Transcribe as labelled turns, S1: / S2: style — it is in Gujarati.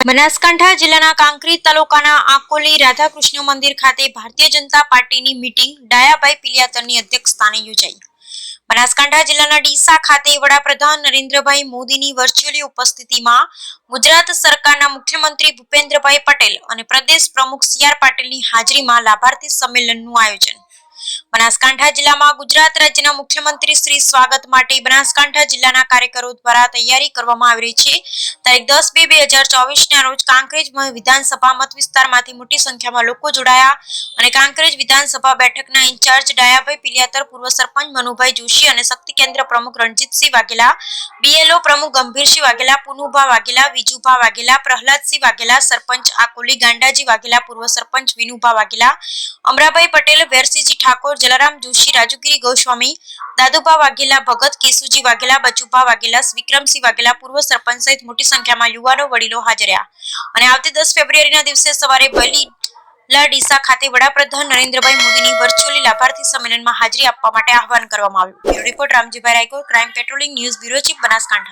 S1: બનાસકાંઠા જિલ્લાના કાંકરી તાલુકાના આકોલી રાધાકૃષ્ણ મંદિર ખાતે ભારતીય જનતા પાર્ટીની મીટિંગ ડાયાભાઈ પિલિયાતરની અધ્યક્ષસ્થાને યોજાઈ. બનાસકાંઠા જિલ્લાના ડીસા ખાતે વડાપ્રધાન નરેન્દ્રભાઈ મોદીની વર્ચ્યુઅલી ઉપસ્થિતિમાં ગુજરાત સરકારના મુખ્યમંત્રી ભૂપેન્દ્રભાઈ પટેલ અને પ્રદેશ પ્રમુખ સી આર પાટીલની હાજરીમાં લાભાર્થી સંમેલનનું આયોજન. બનાસકાંઠા જિલ્લામાં ગુજરાત રાજ્યના મુખ્યમંત્રી શ્રી સ્વાગત માટે બનાસકાંઠા જિલ્લાના કાર્યકરો દ્વારા તૈયારી કરવામાં આવી રહી છે. તારીખ દસ બે બે હજાર ચોવીસના રોજ કાંકરેજ વિધાનસભા મત વિસ્તારમાંથી મોટી સંખ્યામાં લોકો જોડાયા અને કાંકરેજ વિધાનસભા બેઠકના ઇન્ચાર્જ ડાયાભાઈ પિલિયાતર, પૂર્વ સરપંચ મનુભાઈ જોશી અને શક્તિ કેન્દ્ર પ્રમુખ રણજીતસિંહ વાઘેલા બીએલઓ પ્રમુખ ગંભીરસિંહ વાઘેલા, પુનુભા વાઘેલા, વિજુભા વાઘેલા, પ્રહલાદસિંહ વાઘેલા, સરપંચ આકોલી ગાંડાજી વાઘેલા, પૂર્વ સરપંચ વિનુભા વાઘેલા, અમરાભાઈ પટેલ વેરસીજી ઠાકોર જલારામ જોશી, રાજુગીરી ગોસ્વામી, દાદુભા વાઘેલા, ભગત કેશુજી વાઘેલા, બચુભા વાઘેલા, વિક્રમસિંહ વાઘેલા, પૂર્વ સરપંચ સહિત મોટી સંખ્યામાં યુવાનો, વડીલો હાજર અને આવતી દસ ફેબ્રુઆરીના દિવસે સવારે બલી ડીસા ખાતે વડાપ્રધાન નરેન્દ્રભાઈ મોદીની વર્ચ્યુઅલી લાભાર્થી સંમેલનમાં હાજરી આપવા માટે આહવાન કરવામાં આવ્યું. Report Ramjibhai Raikor crime patrolling news bureau chief Banaskantha.